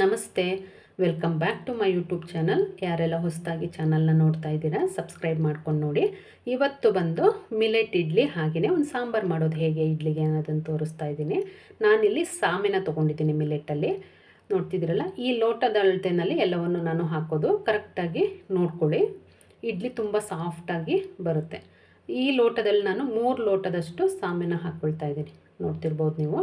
ನಮಸ್ತೆ. Welcome back to my YouTube channel. ಯಾರೆಲ್ಲ ಹೊಸದಾಗಿ ಚಾನಲ್ನ ನೋಡ್ತಾ ಇದ್ದೀರಾ, ಸಬ್ಸ್ಕ್ರೈಬ್ ಮಾಡ್ಕೊಂಡು ನೋಡಿ. ಇವತ್ತು ಬಂದು ಮಿಲೆಟ್ ಇಡ್ಲಿ ಹಾಗೆಯೇ ಒಂದು ಸಾಂಬಾರು ಮಾಡೋದು ಹೇಗೆ ಇಡ್ಲಿಗೆ ಅನ್ನೋದನ್ನು ತೋರಿಸ್ತಾ ಇದ್ದೀನಿ. ನಾನಿಲ್ಲಿ ಸಾಮೆನ ತೊಗೊಂಡಿದ್ದೀನಿ ಮಿಲೆಟಲ್ಲಿ ನೋಡ್ತಿದ್ದೀರಲ್ಲ, ಈ ಲೋಟದ ಅಳತೆನಲ್ಲಿ ಎಲ್ಲವನ್ನು ನಾನು ಹಾಕೋದು. ಕರೆಕ್ಟಾಗಿ ನೋಡ್ಕೊಳ್ಳಿ. ಇಡ್ಲಿ ತುಂಬ ಸಾಫ್ಟಾಗಿ ಬರುತ್ತೆ. ಈ ಲೋಟದಲ್ಲಿ ನಾನು ಮೂರು ಲೋಟದಷ್ಟು ಸಾಮೆನ ಹಾಕ್ಕೊಳ್ತಾ ಇದ್ದೀನಿ. ನೋಡ್ತಿರ್ಬೋದು ನೀವು.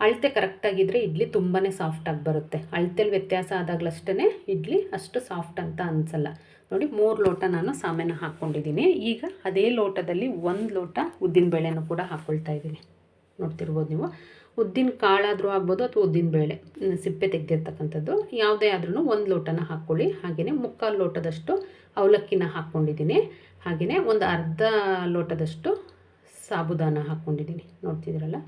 ಅಳತೆ ಕರೆಕ್ಟಾಗಿದ್ದರೆ ಇಡ್ಲಿ ತುಂಬಾ ಸಾಫ್ಟಾಗಿ ಬರುತ್ತೆ. ಅಳತೆಲಿ ವ್ಯತ್ಯಾಸ ಆದಾಗಲಷ್ಟೇ ಇಡ್ಲಿ ಅಷ್ಟು ಸಾಫ್ಟ್ ಅಂತ ಅನಿಸಲ್ಲ. ನೋಡಿ, ಮೂರು ಲೋಟ ನಾನು ಸಾಮೆನ ಹಾಕ್ಕೊಂಡಿದ್ದೀನಿ ಈಗ ಅದೇ ಲೋಟದಲ್ಲಿ ಒಂದು ಲೋಟ ಉದ್ದಿನ ಬೇಳೆನೂ ಕೂಡ ಹಾಕ್ಕೊಳ್ತಾ ಇದ್ದೀನಿ. ನೋಡ್ತಿರ್ಬೋದು ನೀವು. ಉದ್ದಿನ ಕಾಳಾದರೂ ಆಗ್ಬೋದು ಅಥವಾ ಉದ್ದಿನ ಬೇಳೆ ಸಿಪ್ಪೆ ತೆಗೆದಿರ್ತಕ್ಕಂಥದ್ದು. ಯಾವುದೇ ಆದ್ರೂ ಒಂದು ಲೋಟನ ಹಾಕ್ಕೊಳ್ಳಿ ಹಾಗೆಯೇ ಮುಕ್ಕಾಲು ಲೋಟದಷ್ಟು ಅವಲಕ್ಕಿನ ಹಾಕ್ಕೊಂಡಿದ್ದೀನಿ ಹಾಗೆಯೇ ಒಂದು ಅರ್ಧ ಲೋಟದಷ್ಟು ಸಾಬುದಾನ ಹಾಕ್ಕೊಂಡಿದ್ದೀನಿ ನೋಡ್ತಿದ್ದೀರಲ್ಲ?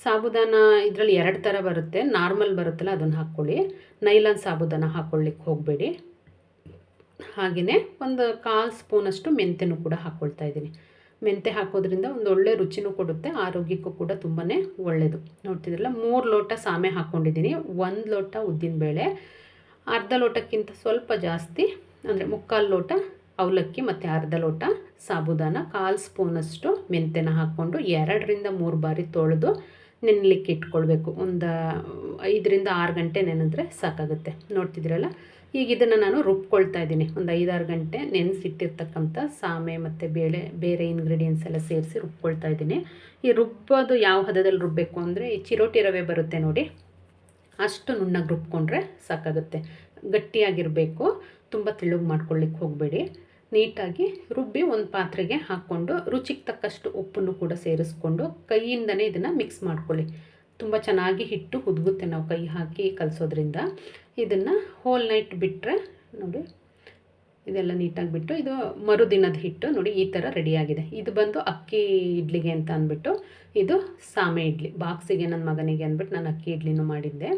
ಸಾಬುದಾನ ಇದರಲ್ಲಿ ಎರಡು ಥರ ಬರುತ್ತೆ. ನಾರ್ಮಲ್ ಬರುತ್ತಲ್ಲ, ಅದನ್ನು ಹಾಕ್ಕೊಳ್ಳಿ. ನೈಲಾನ್ ಸಾಬುದಾನ ಹಾಕ್ಕೊಳ್ಳಿಕ್ಕೆ ಹೋಗಬೇಡಿ. ಹಾಗೆಯೇ ಒಂದು ಕಾಲು ಸ್ಪೂನಷ್ಟು ಮೆಂತೆನೂ ಕೂಡ ಹಾಕ್ಕೊಳ್ತಾ ಇದ್ದೀನಿ. ಮೆಂತೆ ಹಾಕೋದ್ರಿಂದ ಒಂದು ಒಳ್ಳೆ ರುಚಿನೂ ಕೊಡುತ್ತೆ, ಆರೋಗ್ಯಕ್ಕೂ ಕೂಡ ತುಂಬಾ ಒಳ್ಳೆಯದು ನೋಡ್ತಿದ್ರಲ್ಲ, ಮೂರು ಲೋಟ ಸಾಮೆ ಹಾಕ್ಕೊಂಡಿದ್ದೀನಿ. ಒಂದು ಲೋಟ ಉದ್ದಿನಬೇಳೆ ಅರ್ಧ ಲೋಟಕ್ಕಿಂತ ಸ್ವಲ್ಪ ಜಾಸ್ತಿ, ಅಂದರೆ ಮುಕ್ಕಾಲು ಲೋಟ ಅವಲಕ್ಕಿ ಮತ್ತು ಅರ್ಧ ಲೋಟ ಸಾಬುದಾನ, ಕಾಲು ಸ್ಪೂನಷ್ಟು ಮೆಂತೆನ ಹಾಕ್ಕೊಂಡು ಎರಡರಿಂದ ಮೂರು ಬಾರಿ ತೊಳೆದು ನೆನಲಿಕ್ಕೆ ಇಟ್ಕೊಳ್ಬೇಕು. ಒಂದು ಐದರಿಂದ ಆರು ಗಂಟೆ ನೆನೆದ್ರೆ ಸಾಕಾಗುತ್ತೆ. ನೋಡ್ತಿದ್ದೀರಲ್ಲ? ಈಗ ಇದನ್ನು ನಾನು ರುಬ್ಕೊಳ್ತಾ ಇದ್ದೀನಿ. ಒಂದು ಐದಾರು ಗಂಟೆ ನೆನೆಸಿಟ್ಟಿರ್ತಕ್ಕಂಥ ಸಾಮೆ ಮತ್ತು ಬೇಳೆ, ಬೇರೆ ಇಂಗ್ರೀಡಿಯೆಂಟ್ಸ್ ಎಲ್ಲ ಸೇರಿಸಿ ರುಬ್ಕೊಳ್ತಾ ಇದ್ದೀನಿ. ಈ ರುಬ್ಬೋದು ಯಾವ ಹದದಲ್ಲಿ ರುಬ್ಬಬೇಕು ಅಂದರೆ ಈ ಚಿರೋಟಿ ರವೆ ಬರುತ್ತೆ ನೋಡಿ. ಅಷ್ಟು ನುಣ್ಣಗೆ ರುಬ್ಕೊಂಡ್ರೆ ಸಾಕಾಗುತ್ತೆ. ಗಟ್ಟಿಯಾಗಿರಬೇಕು. ತುಂಬ ತೆಳುಗೆ ಮಾಡ್ಕೊಳ್ಳಿಕ್ಕೆ ಹೋಗಬೇಡಿ. ನೀಟಾಗಿ ರುಬ್ಬಿ ಒಂದು ಪಾತ್ರೆಗೆ ಹಾಕ್ಕೊಂಡು ರುಚಿಗೆ ತಕ್ಕಷ್ಟು ಉಪ್ಪನ್ನು ಕೂಡ ಸೇರಿಸ್ಕೊಂಡು ಕೈಯಿಂದನೇ ಇದನ್ನು ಮಿಕ್ಸ್ ಮಾಡ್ಕೊಳ್ಳಿ. ತುಂಬ ಚೆನ್ನಾಗಿ ಹಿಟ್ಟು ಹುದುಗುತ್ತೆ ನಾವು ಕೈ ಹಾಕಿ ಕಲಸೋದ್ರಿಂದ. ಇದನ್ನು ಹೋಲ್ ನೈಟ್ ಬಿಟ್ಟರೆ ನೋಡಿ, ಇದೆಲ್ಲ ನೀಟಾಗಿ ಬಿಟ್ಟು ಇದು ಮರುದಿನದ ಹಿಟ್ಟು ನೋಡಿ ಈ ಥರ ರೆಡಿಯಾಗಿದೆ ಇದು ಬಂದು ಅಕ್ಕಿ ಇಡ್ಲಿಗೆ ಅಂತ ಅಂದ್ಬಿಟ್ಟು ಇದು ಸಾಮೆ ಇಡ್ಲಿ. ಬಾಕ್ಸಿಗೆ ನನ್ನ ಮಗನಿಗೆ ಅಂದ್ಬಿಟ್ಟು ನಾನು ಅಕ್ಕಿ ಇಡ್ಲಿನೂ ಮಾಡಿದ್ದೆ.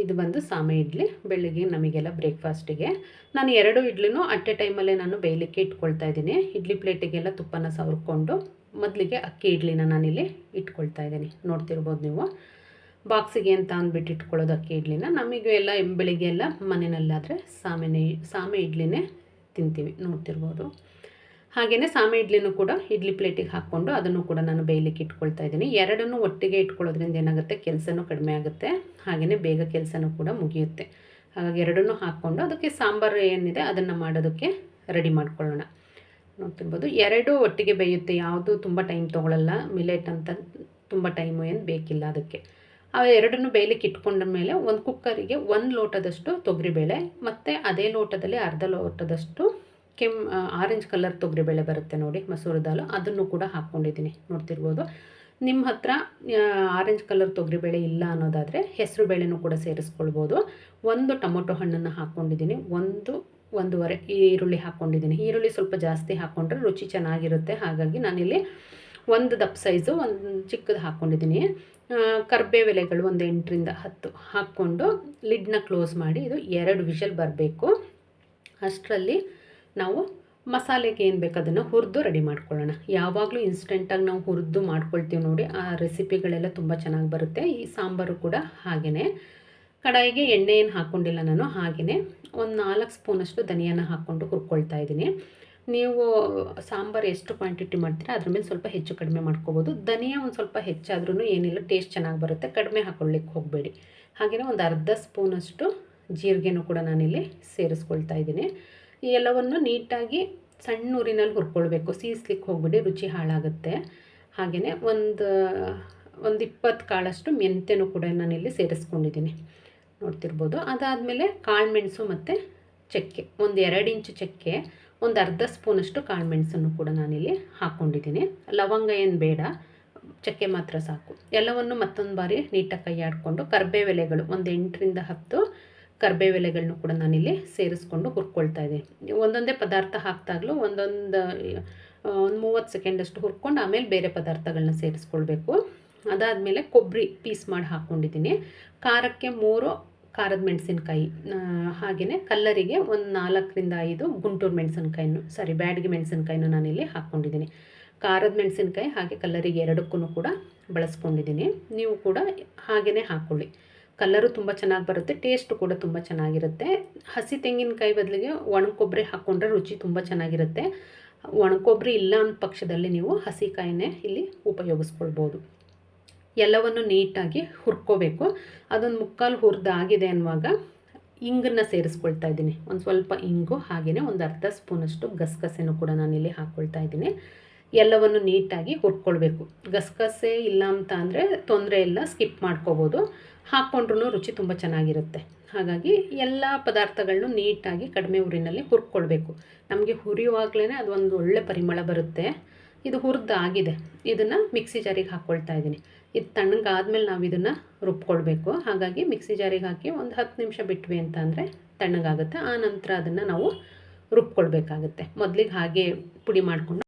ಇದು ಬಂದು ಸಾಮೆ ಇಡ್ಲಿ. ಬೆಳಿಗ್ಗೆ ನಮಗೆಲ್ಲ ಬ್ರೇಕ್ಫಾಸ್ಟಿಗೆ ನಾನು ಎರಡು ಇಡ್ಲಿನೂ ಅಟ್ ಎ ಟೈಮಲ್ಲೇ ನಾನು ಬೇಯಲಿಕ್ಕೆ ಇಟ್ಕೊಳ್ತಾ ಇದ್ದೀನಿ. ಇಡ್ಲಿ ಪ್ಲೇಟಿಗೆಲ್ಲ ತುಪ್ಪನ ಸವರ್ಕೊಂಡು ಮೊದಲಿಗೆ ಅಕ್ಕಿ ಇಡ್ಲಿನ ನಾನಿಲ್ಲಿ ಇಟ್ಕೊಳ್ತಾ ಇದ್ದೀನಿ. ನೋಡ್ತಿರ್ಬೋದು ನೀವು. ಬಾಕ್ಸಿಗೆ ಅಂತ ಅಂದ್ಬಿಟ್ಟು ಇಟ್ಕೊಳ್ಳೋದು ಅಕ್ಕಿ ಇಡ್ಲಿನ. ನಮಗೆ ಎಲ್ಲ ಬೆಳಿಗ್ಗೆ ಎಲ್ಲ ಮನೆಯಲ್ಲಾದರೆ ಸಾಮೆನೇ, ಸಾಮೆ ಇಡ್ಲಿನೇ ತಿಂತೀವಿ. ನೋಡ್ತಿರ್ಬೋದು. ಹಾಗೆಯೇ ಸಾಮೆ ಇಡ್ಲಿನೂ ಕೂಡ ಇಡ್ಲಿ ಪ್ಲೇಟಿಗೆ ಹಾಕ್ಕೊಂಡು ಅದನ್ನು ಕೂಡ ನಾನು ಬೇಯಲಿಕ್ಕೆ ಇಟ್ಕೊಳ್ತಾ ಇದ್ದೀನಿ. ಎರಡನ್ನೂ ಒಟ್ಟಿಗೆ ಇಟ್ಕೊಳ್ಳೋದ್ರಿಂದ ಏನಾಗುತ್ತೆ? ಕೆಲಸನೂ ಕಡಿಮೆ ಆಗುತ್ತೆ. ಹಾಗೆಯೇ ಬೇಗ ಕೆಲಸನೂ ಕೂಡ ಮುಗಿಯುತ್ತೆ. ಹಾಗಾಗಿ ಎರಡನ್ನೂ ಹಾಕ್ಕೊಂಡು ಅದಕ್ಕೆ ಸಾಂಬಾರು ಏನಿದೆ ಅದನ್ನು ಮಾಡೋದಕ್ಕೆ ರೆಡಿ ಮಾಡ್ಕೊಳ್ಳೋಣ. ನೋಡ್ತಿರ್ಬೋದು, ಎರಡೂ ಒಟ್ಟಿಗೆ ಬೇಯುತ್ತೆ. ಯಾವುದು ತುಂಬ ಟೈಮ್ ತೊಗೊಳ್ಳಲ್ಲ ಮಿಲೆಟ್ ಅಂತ ತುಂಬ ಟೈಮು ಏನು ಬೇಕಿಲ್ಲ ಅದಕ್ಕೆ. ಆ ಎರಡನ್ನೂ ಬೇಯಲಿಕ್ಕೆ ಇಟ್ಕೊಂಡ ಮೇಲೆ ಒಂದು ಕುಕ್ಕರಿಗೆ ಒಂದು ಲೋಟದಷ್ಟು ತೊಗರಿಬೇಳೆ, ಮತ್ತು ಅದೇ ಲೋಟದಲ್ಲಿ ಅರ್ಧ ಲೋಟದಷ್ಟು ಕೆಮ್ ಆರೆಂಜ್ ಕಲರ್ ತೊಗರಿಬೇಳೆ ಬರುತ್ತೆ ನೋಡಿ, ಮಸೂರು ದಾಲು. ಅದನ್ನು ಕೂಡ ಹಾಕ್ಕೊಂಡಿದ್ದೀನಿ, ನೋಡ್ತಿರ್ಬೋದು. ನಿಮ್ಮ ಹತ್ರ ಆರೆಂಜ್ ಕಲರ್ ತೊಗರಿಬೇಳೆ ಇಲ್ಲ ಅನ್ನೋದಾದರೆ ಹೆಸರು ಬೇಳೆನೂ ಕೂಡ ಸೇರಿಸ್ಕೊಳ್ಬೋದು. ಒಂದು ಟೊಮೊಟೊ ಹಣ್ಣನ್ನು ಹಾಕ್ಕೊಂಡಿದ್ದೀನಿ, ಒಂದು, ಒಂದೂವರೆ ಈರುಳ್ಳಿ ಹಾಕ್ಕೊಂಡಿದ್ದೀನಿ. ಈರುಳ್ಳಿ ಸ್ವಲ್ಪ ಜಾಸ್ತಿ ಹಾಕ್ಕೊಂಡ್ರೆ ರುಚಿ ಚೆನ್ನಾಗಿರುತ್ತೆ. ಹಾಗಾಗಿ ನಾನಿಲ್ಲಿ ಒಂದು ದಪ್ಪ ಸೈಜು ಒಂದು ಚಿಕ್ಕದು ಹಾಕ್ಕೊಂಡಿದ್ದೀನಿ. ಕರ್ಬೇವೆಲೆಗಳು ಒಂದು ಎಂಟರಿಂದ ಹತ್ತು ಹಾಕ್ಕೊಂಡು ಲಿಡ್ನ ಕ್ಲೋಸ್ ಮಾಡಿ, ಇದು ಎರಡು ವಿಷಲ್ ಬರಬೇಕು. ಅಷ್ಟರಲ್ಲಿ ನಾವು ಮಸಾಲೆಗೆ ಏನು ಬೇಕು ಅದನ್ನು ಹುರಿದು ರೆಡಿ ಮಾಡ್ಕೊಳ್ಳೋಣ. ಯಾವಾಗಲೂ ಇನ್ಸ್ಟೆಂಟಾಗಿ ನಾವು ಹುರಿದು ಮಾಡ್ಕೊಳ್ತೀವಿ ನೋಡಿ, ಆ ರೆಸಿಪಿಗಳೆಲ್ಲ ತುಂಬ ಚೆನ್ನಾಗಿ ಬರುತ್ತೆ. ಈ ಸಾಂಬಾರು ಕೂಡ ಹಾಗೆಯೇ ಕಡಾಯಿಗೆ ಎಣ್ಣೆ ಏನು ಹಾಕ್ಕೊಂಡಿಲ್ಲ ನಾನು ಹಾಗೆಯೇ ಒಂದು ನಾಲ್ಕು ಸ್ಪೂನಷ್ಟು ಧನಿಯಾನ ಹಾಕ್ಕೊಂಡು ಹುರ್ಕೊಳ್ತಾ ಇದ್ದೀನಿ. ನೀವು ಸಾಂಬಾರು ಎಷ್ಟು ಕ್ವಾಂಟಿಟಿ ಮಾಡ್ತೀರಾ, ಅದ್ರ ಮೇಲೆ ಸ್ವಲ್ಪ ಹೆಚ್ಚು ಕಡಿಮೆ ಮಾಡ್ಕೋಬೋದು. ಧನಿಯಾ ಒಂದು ಸ್ವಲ್ಪ ಹೆಚ್ಚಾದ್ರೂ ಏನಿಲ್ಲ ಟೇಸ್ಟ್ ಚೆನ್ನಾಗಿ ಬರುತ್ತೆ. ಕಡಿಮೆ ಹಾಕ್ಕೊಳ್ಳಿಕ್ಕೆ ಹೋಗಬೇಡಿ. ಹಾಗೆಯೇ ಒಂದು ಅರ್ಧ ಸ್ಪೂನಷ್ಟು ಜೀರಿಗೆನೂ ಕೂಡ ನಾನಿಲ್ಲಿ ಸೇರಿಸ್ಕೊಳ್ತಾ ಇದ್ದೀನಿ. ಈ ಎಲ್ಲವನ್ನು ನೀಟಾಗಿ ಸಣ್ಣ ಊರಿನಲ್ಲಿ ಹುರ್ಕೊಳ್ಬೇಕು. ಸೀಸ್ಲಿಕ್ಕೆ ಹೋಗ್ಬಿಡಿ, ರುಚಿ ಹಾಳಾಗುತ್ತೆ. ಹಾಗೆಯೇ ಒಂದು ಒಂದು ಇಪ್ಪತ್ತು ಕಾಳಷ್ಟು ಮೆಂತ್ಯನೂ ಕೂಡ ನಾನಿಲ್ಲಿ ಸೇರಿಸ್ಕೊಂಡಿದ್ದೀನಿ. ನೋಡ್ತಿರ್ಬೋದು. ಅದಾದಮೇಲೆ ಕಾಳುಮೆಣಸು ಮತ್ತು ಚಕ್ಕೆ. ಒಂದು ಎರಡು ಇಂಚು ಚಕ್ಕೆ, ಒಂದು ಅರ್ಧ ಸ್ಪೂನಷ್ಟು ಕಾಳುಮೆಣಸನ್ನು ಕೂಡ ನಾನಿಲ್ಲಿ ಹಾಕ್ಕೊಂಡಿದ್ದೀನಿ ಲವಂಗ ಏನು ಬೇಡ, ಚಕ್ಕೆ ಮಾತ್ರ ಸಾಕು. ಎಲ್ಲವನ್ನು ಮತ್ತೊಂದು ಬಾರಿ ನೀಟಾಗಿ ಕೈ ಆಡಿಕೊಂಡು ಕರ್ಬೇವೆಲೆಗಳು ಒಂದು ಎಂಟರಿಂದ ಹತ್ತು ಕರ್ಬೇವೆಲೆಗಳನ್ನೂ ಕೂಡ ನಾನಿಲ್ಲಿ ಸೇರಿಸ್ಕೊಂಡು ಹುರ್ಕೊಳ್ತಾ ಇದ್ದೀನಿ. ಒಂದೊಂದೇ ಪದಾರ್ಥ ಹಾಕ್ದಾಗಲೂ ಒಂದೊಂದು ಒಂದು ಮೂವತ್ತು ಸೆಕೆಂಡಷ್ಟು ಹುರ್ಕೊಂಡು ಆಮೇಲೆ ಬೇರೆ ಪದಾರ್ಥಗಳನ್ನ ಸೇರಿಸ್ಕೊಳ್ಬೇಕು. ಅದಾದಮೇಲೆ ಕೊಬ್ಬರಿ ಪೀಸ್ ಮಾಡಿ ಹಾಕ್ಕೊಂಡಿದ್ದೀನಿ ಖಾರಕ್ಕೆ ಮೂರು ಖಾರದ ಮೆಣಸಿನ್ಕಾಯಿ ಹಾಗೆಯೇ ಕಲ್ಲರಿಗೆ ಒಂದು ನಾಲ್ಕರಿಂದ ಐದು ಗುಂಟೂರು ಮೆಣಸಿನ್ಕಾಯಿನೂ, ಸಾರಿ ಬ್ಯಾಡ್ಗೆ ಮೆಣಸಿನ್ಕಾಯಿನೂ ನಾನಿಲ್ಲಿ ಹಾಕ್ಕೊಂಡಿದ್ದೀನಿ ಖಾರದ ಮೆಣಸಿನ್ಕಾಯಿ ಹಾಗೆ ಕಲ್ಲರಿಗೆ ಎರಡಕ್ಕೂ ಕೂಡ ಬಳಸ್ಕೊಂಡಿದ್ದೀನಿ. ನೀವು ಕೂಡ ಹಾಗೆಯೇ ಹಾಕ್ಕೊಳ್ಳಿ ಕಲರು ತುಂಬ ಚೆನ್ನಾಗಿ ಬರುತ್ತೆ ಟೇಸ್ಟು ಕೂಡ ತುಂಬ ಚೆನ್ನಾಗಿರುತ್ತೆ. ಹಸಿ ತೆಂಗಿನಕಾಯಿ ಬದಲಿಗೆ ಒಣ ಕೊಬ್ಬರಿ ಹಾಕ್ಕೊಂಡ್ರೆ ರುಚಿ ತುಂಬ ಚೆನ್ನಾಗಿರುತ್ತೆ. ಒಣ ಕೊಬ್ಬರಿ ಇಲ್ಲ ಅಂದ ಪಕ್ಷದಲ್ಲಿ ನೀವು ಹಸಿ ಕಾಯಿನೇ ಇಲ್ಲಿ ಉಪಯೋಗಿಸ್ಕೊಳ್ಬೋದು. ಎಲ್ಲವನ್ನು ನೀಟಾಗಿ ಹುರ್ಕೋಬೇಕು. ಅದೊಂದು ಮುಕ್ಕಾಲು ಹುರಿದಾಗಿದೆ ಅನ್ನುವಾಗ ಇಂಗನ್ನ ಸೇರಿಸ್ಕೊಳ್ತಾ ಇದ್ದೀನಿ. ಒಂದು ಸ್ವಲ್ಪ ಇಂಗು ಹಾಗೆಯೇ ಒಂದು ಅರ್ಧ ಸ್ಪೂನಷ್ಟು ಗಸಗಸೆನೂ ಕೂಡ ನಾನು ಇಲ್ಲಿ ಹಾಕ್ಕೊಳ್ತಾ ಇದ್ದೀನಿ. ಎಲ್ಲವನ್ನು ನೀಟಾಗಿ ಹುಟ್ಕೊಳ್ಬೇಕು ಗಸಗಸೆ ಇಲ್ಲ ಅಂತ ಅಂದರೆ ತೊಂದರೆ ಇಲ್ಲ, ಸ್ಕಿಪ್ ಮಾಡ್ಕೋಬೋದು. ಹಾಕ್ಕೊಂಡ್ರೂ ರುಚಿ ತುಂಬ ಚೆನ್ನಾಗಿರುತ್ತೆ. ಹಾಗಾಗಿ ಎಲ್ಲ ಪದಾರ್ಥಗಳನ್ನು ನೀಟಾಗಿ ಕಡಿಮೆ ಉರಿನಲ್ಲಿ ಹುರ್ಕೊಳ್ಬೇಕು. ನಮಗೆ ಹುರಿಯುವಾಗಲೇ ಅದು ಒಂದು ಒಳ್ಳೆ ಪರಿಮಳ ಬರುತ್ತೆ. ಇದು ಹುರಿದಾಗಿದೆ ಇದನ್ನು ಮಿಕ್ಸಿ ಜಾರಿಗೆ ಹಾಕ್ಕೊಳ್ತಾ ಇದ್ದೀನಿ. ಇದು ತಣ್ಣಗಾದ್ಮೇಲೆ ನಾವು ಇದನ್ನು ರುಬ್ಕೊಳ್ಬೇಕು. ಹಾಗಾಗಿ ಮಿಕ್ಸಿ ಜಾರಿಗೆ ಹಾಕಿ ಒಂದು ಹತ್ತು ನಿಮಿಷ ಬಿಟ್ವಿ ಅಂತ ಅಂದರೆ ತಣ್ಣಗಾಗುತ್ತೆ. ಆ ನಂತರ ಅದನ್ನು ನಾವು ರುಬ್ಕೊಳ್ಬೇಕಾಗುತ್ತೆ. ಮೊದಲಿಗೆ ಹಾಗೆ ಪುಡಿ ಮಾಡಿಕೊಂಡು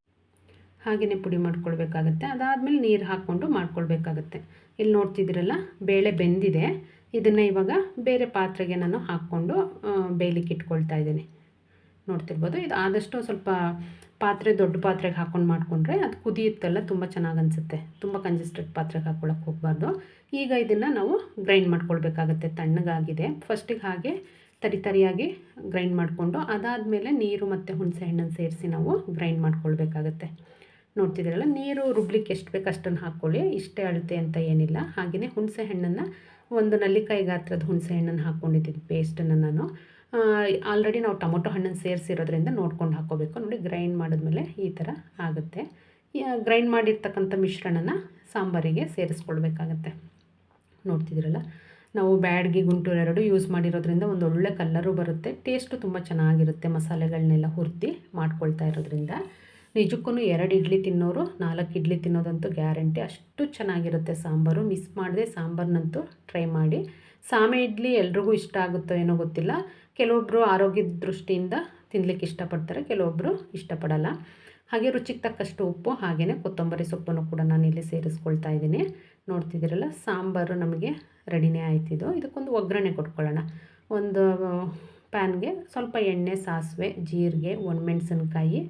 ಹಾಗೆಯೇ ಪುಡಿ ಮಾಡ್ಕೊಳ್ಬೇಕಾಗತ್ತೆ. ಅದಾದಮೇಲೆ ನೀರು ಹಾಕ್ಕೊಂಡು ಮಾಡ್ಕೊಳ್ಬೇಕಾಗತ್ತೆ. ಇಲ್ಲಿ ನೋಡ್ತಿದ್ದೀರಲ್ಲ, ಬೇಳೆ ಬೆಂದಿದೆ. ಇದನ್ನು ಇವಾಗ ಬೇರೆ ಪಾತ್ರೆಗೆ ನಾನು ಹಾಕ್ಕೊಂಡು ಬೇಯಲಿಕ್ಕೆ ಇಟ್ಕೊಳ್ತಾ ಇದ್ದೀನಿ. ನೋಡ್ತಿರ್ಬೋದು, ಇದು ಆದಷ್ಟು ಸ್ವಲ್ಪ ಪಾತ್ರೆ, ದೊಡ್ಡ ಪಾತ್ರೆಗೆ ಹಾಕ್ಕೊಂಡು ಮಾಡಿಕೊಂಡ್ರೆ ಅದು ಕುದಿಯುತ್ತಲ್ಲ, ತುಂಬ ಚೆನ್ನಾಗಿ ಅನಿಸುತ್ತೆ. ತುಂಬ ಕಂಜೆಸ್ಟೆಡ್ ಪಾತ್ರೆಗೆ ಹಾಕ್ಕೊಳಕ್ಕೆ ಹೋಗಬಾರ್ದು. ಈಗ ಇದನ್ನು ನಾವು ಗ್ರೈಂಡ್ ಮಾಡ್ಕೊಳ್ಬೇಕಾಗತ್ತೆ. ತಣ್ಣಗಾಗಿದೆ. ಫಸ್ಟಿಗೆ ಹಾಗೆ ತರಿ ತರಿಯಾಗಿ ಗ್ರೈಂಡ್ ಮಾಡಿಕೊಂಡು, ಅದಾದಮೇಲೆ ನೀರು ಮತ್ತು ಹುಣಸೆ ಹಣ್ಣನ್ನು ಸೇರಿಸಿ ನಾವು ಗ್ರೈಂಡ್ ಮಾಡ್ಕೊಳ್ಬೇಕಾಗತ್ತೆ. ನೋಡ್ತಿದ್ದೀರಲ್ಲ, ನೀರು ರುಬ್ಲಿಕ್ಕೆ ಎಷ್ಟು ಬೇಕು ಅಷ್ಟನ್ನು ಹಾಕ್ಕೊಳ್ಳಿ. ಇಷ್ಟೇ ಅಳತೆ ಅಂತ ಏನಿಲ್ಲ. ಹಾಗೆಯೇ ಹುಣಸೆ ಹಣ್ಣನ್ನು ಒಂದು ನಲ್ಲಿಕಾಯಿ ಗಾತ್ರದ ಹುಣಸೆ ಹಣ್ಣನ್ನು ಹಾಕ್ಕೊಂಡಿದ್ದೀನಿ ಪೇಸ್ಟನ್ನು ನಾನು. ಆಲ್ರೆಡಿ ನಾವು ಟೊಮೊಟೊ ಹಣ್ಣನ್ನು ಸೇರಿಸಿರೋದ್ರಿಂದ ನೋಡ್ಕೊಂಡು ಹಾಕ್ಕೋಬೇಕು. ನೋಡಿ, ಗ್ರೈಂಡ್ ಮಾಡಿದ್ಮೇಲೆ ಈ ಥರ ಆಗುತ್ತೆ. ಗ್ರೈಂಡ್ ಮಾಡಿರ್ತಕ್ಕಂಥ ಮಿಶ್ರಣನ ಸಾಂಬಾರಿಗೆ ಸೇರಿಸ್ಕೊಳ್ಬೇಕಾಗತ್ತೆ. ನೋಡ್ತಿದ್ದೀರಲ್ಲ, ನಾವು ಬ್ಯಾಡ್ಗೆ ಗುಂಟೂರು ಎರಡು ಯೂಸ್ ಮಾಡಿರೋದ್ರಿಂದ ಒಂದು ಒಳ್ಳೆ ಕಲ್ಲರು ಬರುತ್ತೆ. ಟೇಸ್ಟು ತುಂಬ ಚೆನ್ನಾಗಿರುತ್ತೆ ಮಸಾಲೆಗಳನ್ನೆಲ್ಲ ಹುರಿದು ಮಾಡ್ಕೊಳ್ತಾ ಇರೋದ್ರಿಂದ. ನಿಜಕ್ಕೂ ಎರಡು ಇಡ್ಲಿ ತಿನ್ನೋರು, ನಾಲ್ಕು ಇಡ್ಲಿ ತಿನ್ನೋದಂತೂ ಗ್ಯಾರಂಟಿ. ಅಷ್ಟು ಚೆನ್ನಾಗಿರುತ್ತೆ ಸಾಂಬಾರು. ಮಿಸ್ ಮಾಡದೆ ಸಾಂಬಾರ್ನಂತೂ ಟ್ರೈ ಮಾಡಿ. ಸಾಮೆ ಇಡ್ಲಿ ಎಲ್ರಿಗೂ ಇಷ್ಟ ಆಗುತ್ತೋ ಏನೋ ಗೊತ್ತಿಲ್ಲ. ಕೆಲವೊಬ್ಬರು ಆರೋಗ್ಯದ ದೃಷ್ಟಿಯಿಂದ ತಿನ್ನಲಿಕ್ಕೆ ಇಷ್ಟಪಡ್ತಾರೆ ಕೆಲವೊಬ್ಬರು ಇಷ್ಟಪಡಲ್ಲ. ಹಾಗೆ ರುಚಿಗೆ ತಕ್ಕಷ್ಟು ಉಪ್ಪು ಹಾಗೆಯೇ ಕೊತ್ತಂಬರಿ ಸೊಪ್ಪನ್ನು ಕೂಡ ನಾನು ಇಲ್ಲಿ ಸೇರಿಸ್ಕೊಳ್ತಾ ಇದ್ದೀನಿ. ನೋಡ್ತಿದ್ದೀರಲ್ಲ, ಸಾಂಬಾರು ನಮಗೆ ರೆಡಿನೇ ಆಯ್ತಿದ್ದು ಇದಕ್ಕೊಂದು ಒಗ್ಗರಣೆ ಕೊಟ್ಕೊಳ್ಳೋಣ. ಒಂದು ಪ್ಯಾನ್ಗೆ ಸ್ವಲ್ಪ ಎಣ್ಣೆ, ಸಾಸಿವೆ, ಜೀರಿಗೆ, ಒಣಮೆಣ್ಸಿನ್ಕಾಯಿ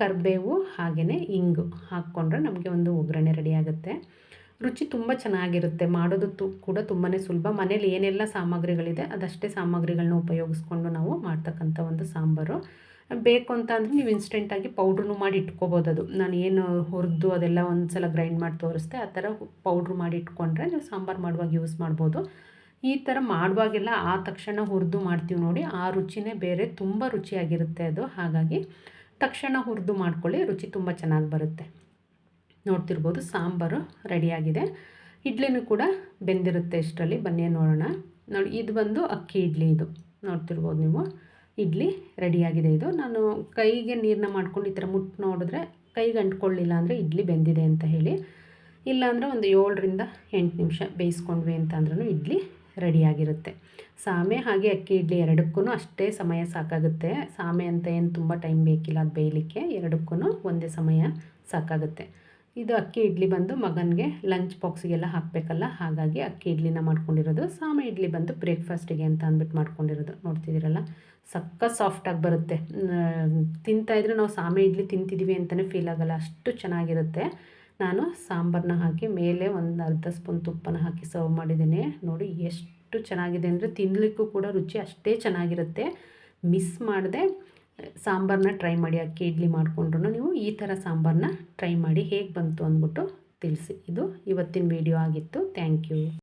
ಕರಿಬೇವು ಹಾಗೆಯೇ ಇಂಗು ಹಾಕ್ಕೊಂಡ್ರೆ ನಮಗೆ ಒಂದು ಒಗ್ಗರಣೆ ರೆಡಿ ಆಗುತ್ತೆ. ರುಚಿ ತುಂಬ ಚೆನ್ನಾಗಿರುತ್ತೆ. ಮಾಡೋದು ತು ಕೂಡ ತುಂಬಾ ಸುಲಭ. ಮನೇಲಿ ಏನೆಲ್ಲ ಸಾಮಗ್ರಿಗಳಿದೆ ಅದಷ್ಟೇ ಸಾಮಗ್ರಿಗಳನ್ನ ಉಪಯೋಗಿಸ್ಕೊಂಡು ನಾವು ಮಾಡ್ತಕ್ಕಂಥ ಒಂದು ಸಾಂಬಾರು. ಬೇಕು ಅಂತ ಅಂದರೆ ನೀವು ಇನ್ಸ್ಟೆಂಟಾಗಿ ಪೌಡ್ರು ಮಾಡಿ ಇಟ್ಕೋಬೋದು ಅದು. ನಾನು ಏನು ಹುರಿದು ಅದೆಲ್ಲ ಒಂದು ಸಲ ಗ್ರೈಂಡ್ ಮಾಡಿ ತೋರಿಸ್ದೆ ಆ ಥರ ಪೌಡ್ರು ಮಾಡಿ ಇಟ್ಕೊಂಡ್ರೆ ನೀವು ಸಾಂಬಾರು ಮಾಡುವಾಗ ಯೂಸ್ ಮಾಡ್ಬೋದು. ಈ ಥರ ಮಾಡುವಾಗೆಲ್ಲ ಆ ತಕ್ಷಣ ಹುರಿದು ಮಾಡ್ತೀವಿ ನೋಡಿ, ಆ ರುಚಿನೇ ಬೇರೆ, ತುಂಬ ರುಚಿಯಾಗಿರುತ್ತೆ ಅದು. ಹಾಗಾಗಿ ತಕ್ಷಣ ಹುರಿದು ಮಾಡ್ಕೊಳ್ಳಿ, ರುಚಿ ತುಂಬ ಚೆನ್ನಾಗಿ ಬರುತ್ತೆ. ನೋಡ್ತಿರ್ಬೋದು ಸಾಂಬಾರು ರೆಡಿಯಾಗಿದೆ. ಇಡ್ಲಿನೂ ಕೂಡ ಬೆಂದಿರುತ್ತೆ ಇಷ್ಟರಲ್ಲಿ. ಬನ್ನಿ ನೋಡೋಣ. ನೋಡಿ, ಇದು ಬಂದು ಅಕ್ಕಿ ಇಡ್ಲಿ ಇದು. ನೋಡ್ತಿರ್ಬೋದು ನೀವು. ಇಡ್ಲಿ ರೆಡಿಯಾಗಿದೆ ಇದು. ನಾನು ಕೈಗೆ ನೀರನ್ನ ಮಾಡ್ಕೊಂಡು ಈ ಥರ ಮುಟ್ಟು ನೋಡಿದ್ರೆ ಕೈಗೆ ಅಂಟ್ಕೊಳ್ಳಿಲ್ಲ ಅಂದರೆ ಇಡ್ಲಿ ಬೆಂದಿದೆ ಅಂತ ಹೇಳಿ. ಇಲ್ಲಾಂದರೆ ಒಂದು ಏಳರಿಂದ ಎಂಟು ನಿಮಿಷ ಬೇಯಿಸ್ಕೊಂಡ್ವಿ ಅಂತಂದ್ರೂ ಇಡ್ಲಿ ರೆಡಿಯಾಗಿರುತ್ತೆ. ಸಾಮೆ ಹಾಗೆ ಅಕ್ಕಿ ಇಡ್ಲಿ ಎರಡಕ್ಕೂ ಅಷ್ಟೇ ಸಮಯ ಸಾಕಾಗುತ್ತೆ. ಸಾಮೆ ಅಂತ ಏನು ತುಂಬ ಟೈಮ್ ಬೇಕಿಲ್ಲ ಅದು ಬೇಯಲಿಕ್ಕೆ ಎರಡಕ್ಕೂ ಒಂದೇ ಸಮಯ ಸಾಕಾಗುತ್ತೆ. ಇದು ಅಕ್ಕಿ ಇಡ್ಲಿ ಬಂದು ಮಗನಿಗೆ ಲಂಚ್ ಬಾಕ್ಸಿಗೆಲ್ಲ ಹಾಕಬೇಕಲ್ಲ, ಹಾಗಾಗಿ ಅಕ್ಕಿ ಇಡ್ಲಿನ ಮಾಡ್ಕೊಂಡಿರೋದು. ಸಾಮೆ ಇಡ್ಲಿ ಬಂದು ಬ್ರೇಕ್ಫಾಸ್ಟಿಗೆ ಅಂತ ಅಂದ್ಬಿಟ್ಟು ಮಾಡ್ಕೊಂಡಿರೋದು. ನೋಡ್ತಿದ್ದೀರಲ್ಲ? ಸಕ್ಕ ಸಾಫ್ಟಾಗಿ ಬರುತ್ತೆ. ತಿಂತಾಯಿದ್ರೆ ನಾವು ಸಾಮೆ ಇಡ್ಲಿ ತಿಂತಿದ್ದೀವಿ ಅಂತಲೇ ಫೀಲ್ ಆಗೋಲ್ಲ. ಅಷ್ಟು ಚೆನ್ನಾಗಿರುತ್ತೆ. ನಾನು ಸಾಂಬಾರನ್ನ ಹಾಕಿ ಮೇಲೆ ಒಂದು ಅರ್ಧ ಸ್ಪೂನ್ ತುಪ್ಪನ ಹಾಕಿ ಸರ್ವ್ ಮಾಡಿದ್ದೀನಿ. ನೋಡಿ ಎಷ್ಟು ಚೆನ್ನಾಗಿದೆ ಅಂದರೆ ತಿನ್ನಲಿಕ್ಕೂ ಕೂಡ ರುಚಿ ಅಷ್ಟೇ ಚೆನ್ನಾಗಿರುತ್ತೆ. ಮಿಸ್ ಮಾಡದೆ ಸಾಂಬಾರನ್ನ ಟ್ರೈ ಮಾಡಿ, ಅಕ್ಕಿ ಇಡ್ಲಿ ಮಾಡಿಕೊಂಡ್ರು ನೀವು ಈ ಥರ ಸಾಂಬಾರನ್ನ ಟ್ರೈ ಮಾಡಿ ಹೇಗೆ ಬಂತು ಅಂದ್ಬಿಟ್ಟು ತಿಳಿಸಿ. ಇದು ಇವತ್ತಿನ ವಿಡಿಯೋ ಆಗಿತ್ತು. Thank you